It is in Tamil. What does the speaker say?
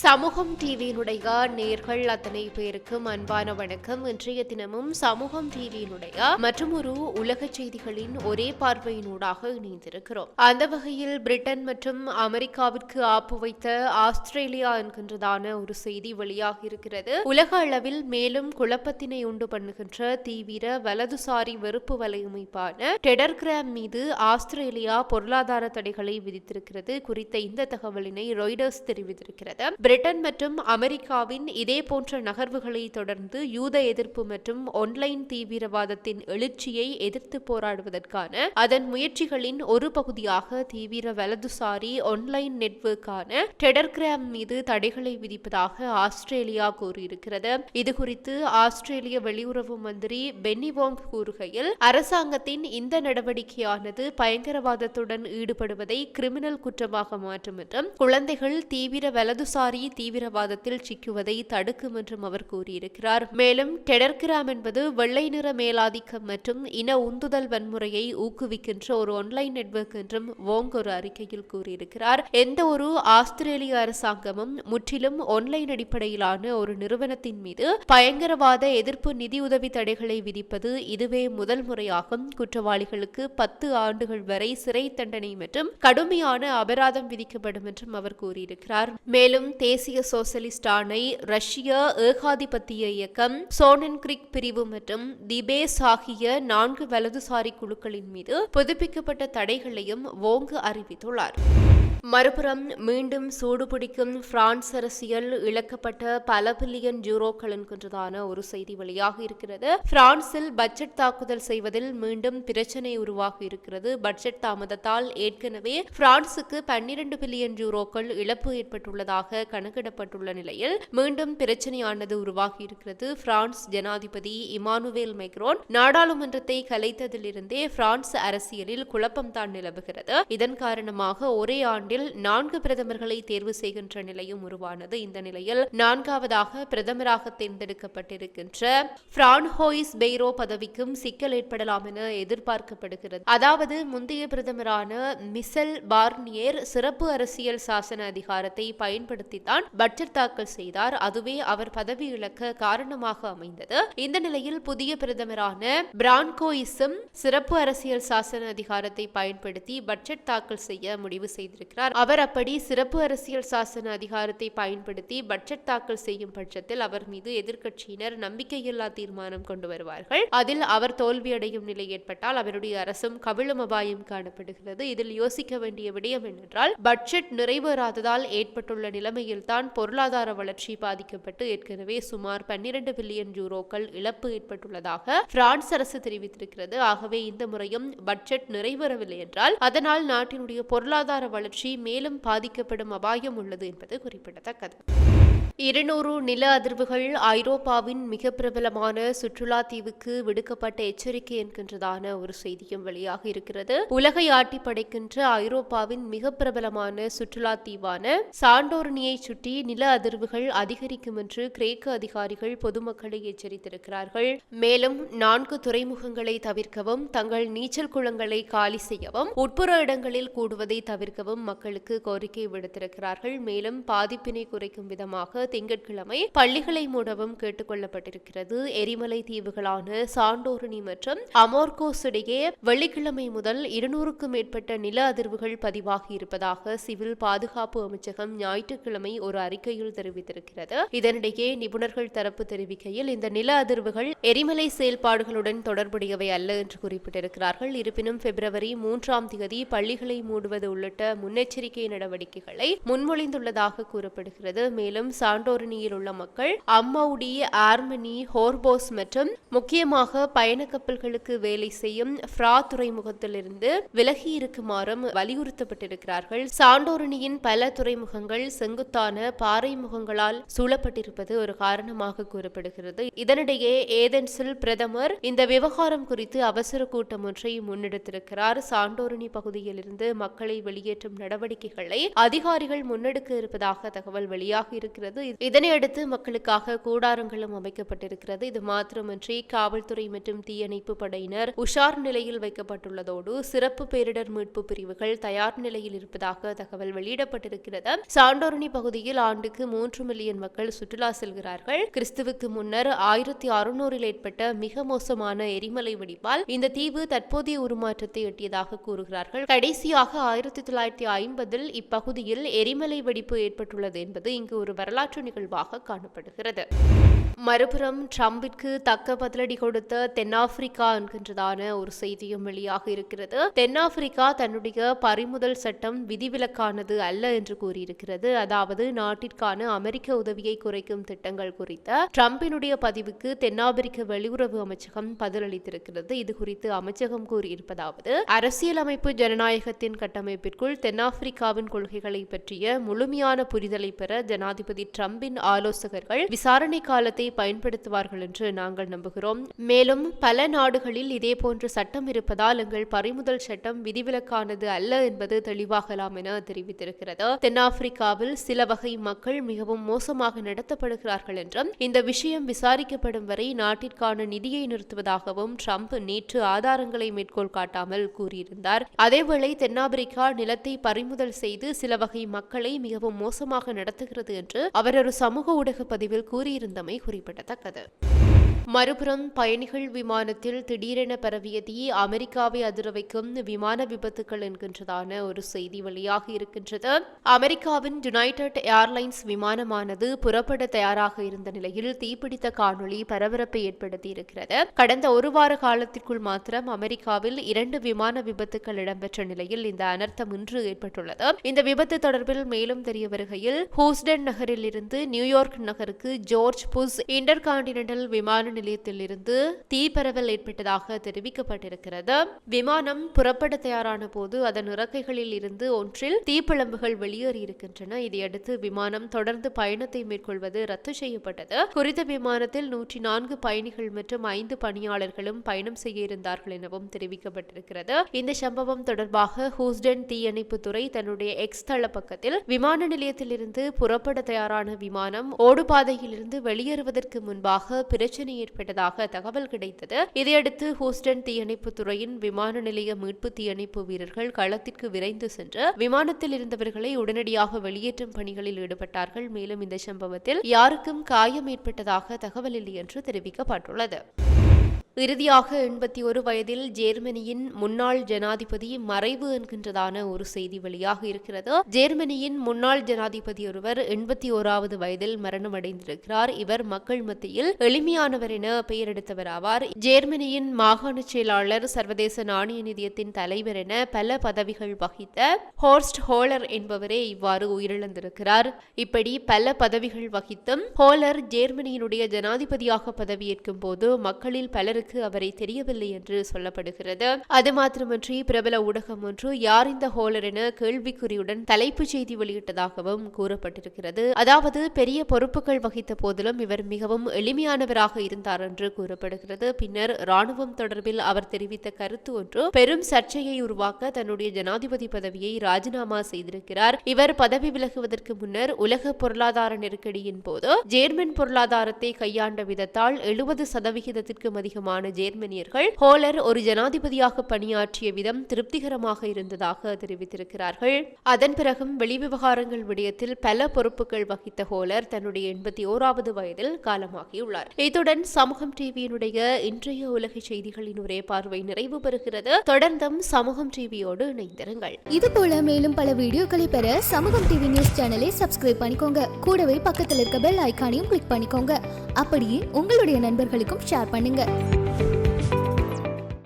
சமூகம் டிவியினுடைய நேர்கள் அத்தனை பேருக்கும் அன்பான வணக்கம். இன்றைய தினமும் சமூகம் டிவியினுடைய மற்றும் ஒரு உலக செய்திகளின் ஒரே பார்வையினூடாக இணைந்திருக்கிறோம். அந்த வகையில் பிரிட்டன் மற்றும் அமெரிக்காவிற்கு ஆப்பு வைத்த ஆஸ்திரேலியா என்கின்றதான ஒரு செய்தி வெளியாக இருக்கிறது. உலக அளவில் மேலும் குழப்பத்தினை உண்டு பண்ணுகின்ற தீவிர வலதுசாரி வெறுப்பு வலையமைப்பான டெடர்கிராம் மீது ஆஸ்திரேலியா பொருளாதார தடைகளை விதித்திருக்கிறது குறித்த இந்த தகவலினை ரொய்டர்ஸ் தெரிவித்திருக்கிறது. பிரிட்டன் மற்றும் அமெரிக்காவின் இதே போன்ற நகர்வுகளை தொடர்ந்து யூத எதிர்ப்பு மற்றும் ஒன்லைன் தீவிரவாதத்தின் எழுச்சியை எதிர்த்து போராடுவதற்கான அதன் முயற்சிகளின் ஒரு பகுதியாக தீவிர வலதுசாரி ஒன்லைன் நெட்வொர்க்கான டெடர்கிராம் மீது தடைகளை விதிப்பதாக ஆஸ்திரேலியா கூறியிருக்கிறது. இதுகுறித்து ஆஸ்திரேலிய வெளியுறவு மந்திரி பென்னிவோங் கூறுகையில் அரசாங்கத்தின் இந்த நடவடிக்கையானது பயங்கரவாதத்துடன் ஈடுபடுவதை கிரிமினல் குற்றமாக மாற்றும் என்றும் குழந்தைகள் தீவிர வலதுசாரி தீவிரவாதத்தில் சிக்குவதை தடுக்கும் என்றும் அவர் கூறியிருக்கிறார். மேலும் டெடர்கிராம் என்பது வெள்ளை நிற மேலாதிக்கம் மற்றும் இன உந்துதல் வன்முறையை ஊக்குவிக்கின்ற ஒரு ஆன்லைன் நெட்வொர்க் என்றும் வோங் ஒரு அறிக்கையில் கூறியிருக்கிறார். எந்த ஒரு ஆஸ்திரேலிய அரசாங்கமும் முற்றிலும் ஆன்லைன் அடிப்படையிலான ஒரு நிறுவனத்தின் மீது பயங்கரவாத எதிர்ப்பு நிதியுதவி தடைகளை விதிப்பது இதுவே முதல் முறையாகும். குற்றவாளிகளுக்கு பத்து ஆண்டுகள் வரை சிறை தண்டனை மற்றும் கடுமையான அபராதம் விதிக்கப்படும் என்றும் அவர் கூறியிருக்கிறார். மேலும் தேசிய சோசலிஸ்ட் ஆணை ரஷ்ய ஏகாதிபத்திய இயக்கம் சோனன் கிரிக் பிரிவு மற்றும் திபேஸ் ஆகிய நான்கு வலதுசாரி குழுக்களின் மீது புதுப்பிக்கப்பட்ட தடைகளையும் வோங்கு அறிவித்துள்ளார். மறுபுறம் மீண்டும் சூடுபிடிக்கும் பிரான்ஸ் அரசியல் இழக்கப்பட்ட பல பில்லியன் யூரோக்கள் என்கின்றதான ஒரு செய்தி வெளியாக இருக்கிறது. பிரான்சில் பட்ஜெட் தாக்குதல் செய்வதில் மீண்டும் பிரச்சனை உருவாகி இருக்கிறது. பட்ஜெட் தாமதத்தால் ஏற்கனவே பிரான்சுக்கு பன்னிரண்டு பில்லியன் யூரோக்கள் இழப்பு ஏற்பட்டுள்ளதாக கணக்கிடப்பட்டுள்ள நிலையில் மீண்டும் பிரச்சனையானது உருவாகி இருக்கிறது. பிரான்ஸ் ஜனாதிபதி இமானுவேல் மைக்ரோன் நாடாளுமன்றத்தை கலைத்ததிலிருந்தே பிரான்ஸ் அரசியலில் குழப்பம்தான் நிலவுகிறது. இதன் காரணமாக ஒரே ஆண்டு ஆண்டில் நான்கு பிரதமர்களை தேர்வு செய்கின்ற நிலையும் உருவானது. இந்த நிலையில் நான்காவதாக பிரதமராக தேர்ந்தெடுக்கப்பட்டிருக்கின்ற பிரான்ஹோயிஸ் பெய்ரோ பதவிக்கும் சிக்கல் ஏற்படலாம் என எதிர்பார்க்கப்படுகிறது. அதாவது முந்தைய பிரதமரான மிசல் பார்னியர் சிறப்பு அரசியல் சாசன அதிகாரத்தை பயன்படுத்தித்தான் பட்ஜெட் தாக்கல் செய்தார். அதுவே அவர் பதவி இழக்க காரணமாக அமைந்தது. இந்த நிலையில் புதிய பிரதமரான பிரான்கோயிஸும் சிறப்பு அரசியல் சாசன அதிகாரத்தை பயன்படுத்தி பட்ஜெட் தாக்கல் செய்ய முடிவு செய்திருக்கிறார். அவர் அப்படி சிறப்பு அரசியல் சாசன அதிகாரத்தை பயன்படுத்தி பட்ஜெட் தாக்கல் செய்யும் பட்சத்தில் அவர் மீது எதிர்க்கட்சியினர் நம்பிக்கையில்லா தீர்மானம் கொண்டு வருவார்கள். அதில் அவர் தோல்வியடையும் நிலை ஏற்பட்டால் அவருடைய அரசும் கவிழும் அபாயம் காணப்படுகிறது. இதில் யோசிக்க வேண்டிய விடயம் என்னென்றால் பட்ஜெட் நிறைவேறாததால் ஏற்பட்டுள்ள நிலைமையில்தான் பொருளாதார வளர்ச்சி பாதிக்கப்பட்டு ஏற்கனவே சுமார் பன்னிரண்டு பில்லியன் யூரோக்கள் இழப்பு ஏற்பட்டுள்ளதாக பிரான்ஸ் அரசு தெரிவித்திருக்கிறது. ஆகவே இந்த முறையும் பட்ஜெட் நிறைவேறவில்லை என்றால் அதனால் நாட்டினுடைய பொருளாதார வளர்ச்சி மேலும் பாதிக்கப்படும் அபாயம் உள்ளது என்பது குறிப்பிடத்தக்கது. இருநூறு நில அதிர்வுகள் ஐரோப்பாவின் மிக பிரபலமான சுற்றுலா தீவுக்கு விடுக்கப்பட்ட எச்சரிக்கை என்கின்றதான ஒரு செய்தியும் வெளியாக இருக்கிறது. உலகை ஆட்டி படைக்கின்ற ஐரோப்பாவின் மிக பிரபலமான சுற்றுலா தீவான சாண்டோர்னியை சுற்றி நில அதிர்வுகள் அதிகரிக்கும் என்று கிரேக்க அதிகாரிகள் பொதுமக்களை எச்சரித்திருக்கிறார்கள். மேலும் நான்கு துறைமுகங்களை தவிர்க்கவும் தங்கள் நீச்சல் குளங்களை காலி செய்யவும் உட்புற இடங்களில் கூடுவதை தவிர்க்கவும் மக்களுக்கு கோரிக்கை விடுத்திருக்கிறார்கள். மேலும் பாதிப்பினை குறைக்கும் விதமாக திங்கட்கிழமை பள்ளிகளை மூடவும் கேட்டுக் கொள்ளப்பட்டிருக்கிறது எரிமலை தீவுகளான சாண்டோரணி மற்றும் அமோர்கோஸ் இடையே வெள்ளிக்கிழமை முதல் இருநூறுக்கும் மேற்பட்ட நில அதிர்வுகள் பதிவாகி இருப்பதாக சிவில் பாதுகாப்பு அமைச்சகம் ஞாயிற்றுக்கிழமை ஒரு அறிக்கையில் தெரிவித்திருக்கிறது. இதனிடையே நிபுணர்கள் தரப்பு தெரிவிக்கையில் இந்த நில அதிர்வுகள் எரிமலை செயல்பாடுகளுடன் தொடர்புடையவை அல்ல என்று குறிப்பிட்டிருக்கிறார்கள். இருப்பினும் பிப்ரவரி மூன்றாம் தேதி பள்ளிகளை மூடுவது உள்ளிட்ட முன்னெச்சரிக்கை நடவடிக்கைகளை முன்மொழிந்துள்ளதாக கூறப்படுகிறது. மேலும் சா சாண்டோரினியில் உள்ள மக்கள் அம்மௌடி ஆர்மனி ஹோர்போஸ் மற்றும் முக்கியமாக பயண கப்பல்களுக்கு வேலை செய்யும் ஃப்ரா துறைமுகத்திலிருந்து விலகி இருக்குமாறும் வலியுறுத்தப்பட்டிருக்கிறார்கள். சாண்டோரினியின் பல துறைமுகங்கள் செங்குத்தான பாறை முகங்களால் சூழப்பட்டிருப்பது ஒரு காரணமாக கூறப்படுகிறது. இதனிடையே ஏதென்ஸில் பிரதமர் இந்த விவகாரம் குறித்து அவசர கூட்டம் ஒன்றை முன்னெடுத்திருக்கிறார். சாண்டோரணி பகுதியிலிருந்து மக்களை வெளியேற்றும் நடவடிக்கைகளை அதிகாரிகள் முன்னெடுக்க இருப்பதாக தகவல் வெளியாக இருக்கிறது. இதனையடுத்து மக்களுக்காக கூடாரங்களும் அமைக்கப்பட்டிருக்கிறது. இது மாத்திரமன்றி காவல்துறை மற்றும் தீயணைப்பு படையினர் உஷார் நிலையில் வைக்கப்பட்டுள்ளதோடு சிறப்பு பேரிடர் மீட்பு பிரிவுகள் தயார் நிலையில் இருப்பதாக தகவல் வெளியிடப்பட்டிருக்கிறது. சாண்டோரணி பகுதியில் ஆண்டுக்கு மூன்று மில்லியன் மக்கள் சுற்றுலா செல்கிறார்கள். கிறிஸ்துவுக்கு முன்னர் ஆயிரத்தி அறுநூறில் ஏற்பட்ட மிக மோசமான எரிமலை வெடிப்பால் இந்த தீவு தற்போதைய உருமாற்றத்தை எட்டியதாக கூறுகிறார்கள். கடைசியாக ஆயிரத்தி தொள்ளாயிரத்தி ஐம்பதில் இப்பகுதியில் எரிமலை வெடிப்பு ஏற்பட்டுள்ளது என்பது இங்கு ஒரு வரலாற்று வரலாற்று நிகழ்வாக காணப்படுகிறது. மறுபுறம் ட்ரம்பிற்கு தக்க பதிலடி கொடுத்த தென்னாப்பிரிக்கா என்கின்றதான ஒரு செய்தியும் வெளியாக இருக்கிறது. தென்னாப்பிரிக்கா தன்னுடைய பறிமுதல் சட்டம் விதிவிலக்கானது அல்ல என்று கூறியிருக்கிறது. அதாவது நாட்டிற்கான அமெரிக்க உதவியை குறைக்கும் திட்டங்கள் குறித்த ட்ரம்பினுடைய பதிவுக்கு தென்னாப்பிரிக்க வெளியுறவு அமைச்சகம் பதிலளித்திருக்கிறது. இது குறித்து அமைச்சகம் கூறியிருப்பதாவது அரசியலமைப்பு ஜனநாயகத்தின் கட்டமைப்பிற்குள் தென்னாப்பிரிக்காவின் கொள்கைகளை பற்றிய முழுமையான புரிதலை பெற ஜனாதிபதி ட்ரம்பின் ஆலோசகர்கள் விசாரணை காலத்தை பயன்படுத்துவார்கள் என்று நாங்கள் நம்புகிறோம். மேலும் பல நாடுகளில் இதேபோன்ற சட்டம் இருப்பதால் எங்கள் பறிமுதல் சட்டம் விதிவிலக்கானது அல்ல என்பது தெளிவாகலாம் என தெரிவித்திருக்கிறது. தென்னாப்பிரிக்காவில் சில வகை மக்கள் மிகவும் மோசமாக நடத்தப்படுகிறார்கள் என்றும் இந்த விஷயம் விசாரிக்கப்படும் வரை நாட்டிற்கான நிதியை நிறுத்துவதாகவும் ட்ரம்ப் நேற்று ஆதாரங்களை மேற்கோள் காட்டாமல் கூறியிருந்தார். அதேவேளை தென்னாப்பிரிக்கா நிலத்தை பறிமுதல் செய்து சில வகை மக்களை மிகவும் மோசமாக நடத்துகிறது என்று அவர் ஒரு சமூக ஊடக பதிவில் கூறியிருந்தமை குறிப்பிடத்தக்கது. மறுபுறம் பயணிகள் விமானத்தில் திடீரென பரவிய தீ அமெரிக்காவை அதிர வைக்கும் விமான விபத்துக்கள் என்கின்றதான ஒரு செய்தி வெளியாக இருக்கின்றது. அமெரிக்காவின் யுனைடெட் ஏர்லைன்ஸ் விமானமானது புறப்பட தயாராக இருந்த நிலையில் தீப்பிடித்த காணொளி பரபரப்பை ஏற்படுத்தி இருக்கிறது. கடந்த ஒரு வார காலத்திற்குள் மாத்திரம் அமெரிக்காவில் இரண்டு விமான விபத்துக்கள் இடம்பெற்ற நிலையில் இந்த அனர்த்தம் இன்று ஏற்பட்டுள்ளது. இந்த விபத்து தொடர்பில் மேலும் தெரிய வருகையில் ஹூஸ்டன் நகரில் இருந்து நியூயார்க் நகருக்கு ஜோர்ஜ் புஷ் இன்டர் கான்டினென்டல் விமான நிலையத்திலிருந்து தீப்பரவல் ஏற்பட்டதாக தெரிவிக்கப்பட்டிருக்கிறது. விமானம் புறப்பட தயாரான போது அதன் இறக்கைகளில் இருந்து ஒன்றில் தீப்பிழம்புகள் வெளியேறியிருக்கின்றன இதையடுத்து விமானம் தொடர்ந்து பயணத்தை மேற்கொள்வது ரத்து செய்யப்பட்டது. குறித்த விமானத்தில் நூற்றி நான்கு பயணிகள் மற்றும் ஐந்து பணியாளர்களும் பயணம் செய்ய இருந்தார்கள் எனவும் தெரிவிக்கப்பட்டிருக்கிறது. இந்த சம்பவம் தொடர்பாக ஹூஸ்டன் தீயணைப்பு துறை தன்னுடைய எக்ஸ் தள பக்கத்தில் விமான நிலையத்திலிருந்து புறப்பட தயாரான விமானம் ஓடுபாதையிலிருந்து வெளியேறுவதற்கு முன்பாக பிரச்சனையை ஏற்பட்டதாக தகவல் கிடைத்தது. இதையடுத்து ஹூஸ்டன் தீயணைப்பு துறையின் விமான நிலைய மீட்பு தீயணைப்பு வீரர்கள் களத்திற்கு விரைந்து சென்று விமானத்தில் இருந்தவர்களை உடனடியாக வெளியேற்றும் பணிகளில் ஈடுபட்டார்கள். மேலும் இந்த சம்பவத்தில் யாருக்கும் காயம் ஏற்பட்டதாக தகவல் இல்லை என்று தெரிவிக்கப்பட்டுள்ளது. இறுதியாக எண்பத்தி ஒரு வயதில் ஜேர்மனியின் முன்னாள் ஜனாதிபதி மறைவு என்கின்றதான ஒரு செய்தி வெளியாக இருக்கிறது. ஜேர்மனியின் முன்னாள் ஜனாதிபதி ஒருவர் எண்பத்தி ஓராவது வயதில் மரணமடைந்திருக்கிறார். இவர் மக்கள் மத்தியில் எளிமையானவர் என பெயரெடுத்தவர் ஆவார் ஜேர்மனியின் மாகாண செயலாளர் சர்வதேச நாணய நிதியத்தின் தலைவர் என பல பதவிகள் வகித்த ஹோர்ஸ்ட் ஹோலர் என்பவரே இவ்வாறு உயிரிழந்திருக்கிறார். இப்படி பல பதவிகள் வகித்தும் ஹோலர் ஜேர்மனியினுடைய ஜனாதிபதியாக பதவியேற்கும் போது மக்களில் பலருக்கு அளவிற்கு அவரை தெரியவில்லை என்று சொல்லப்படுகிறது. அது மாத்திரமன்றி பிரபல ஊடகம் ஒன்று யார் இந்த ஹோலர் என கேள்விக்குறியுடன் தலைப்புச் செய்தி வெளியிட்டதாகவும் கூறப்பட்டிருக்கிறது. அதாவது பெரிய பொறுப்புகள் வகித்த போதிலும் இவர் மிகவும் எளிமையானவராக இருந்தார் என்று கூறப்படுகிறது. பின்னர் ராணுவம் தொடர்பில் அவர் தெரிவித்த கருத்து ஒன்று பெரும் சர்ச்சையை உருவாக்க தன்னுடைய ஜனாதிபதி பதவியை ராஜினாமா செய்திருக்கிறார். இவர் பதவி விலகுவதற்கு முன்னர் உலக பொருளாதார நெருக்கடியின் போது ஜேர்மன் பொருளாதாரத்தை கையாண்ட விதத்தால் எழுபது சதவிகிதத்திற்கும் அதிகமாக அதிகமான ஜேர்மனியர்கள் ஹோலர் ஒரு ஜனாதிபதியாக பணியாற்றிய விதம் திருப்திகரமாக இருந்ததாக தெரிவித்திருக்கிறார்கள். அதன் பிறகும் வெளிவிவகாரங்கள் விடயத்தில் பல பொறுப்புகள் வகித்த ஹோலர் தன்னுடைய எண்பத்தி ஓராவது வயதில் காலமாகியுள்ளார். இத்துடன் சமூகம் டிவியினுடைய இன்றைய உலக செய்திகளின் ஒரே பார்வை நிறைவு பெறுகிறது. தொடர்ந்தும் சமூகம் டிவியோடு இணைந்திருங்கள். இது போல மேலும் பல வீடியோக்களை பெற சமூகம் டிவி நியூஸ் சேனலை சப்ஸ்கிரைப் பண்ணிக்கோங்க. கூடவே பக்கத்தில் இருக்க பெல் ஐகானையும் கிளிக் பண்ணிக்கோங்க. அப்படியே உங்களுடைய நண்பர்களுக்கும் ஷேர் பண்ணுங்க.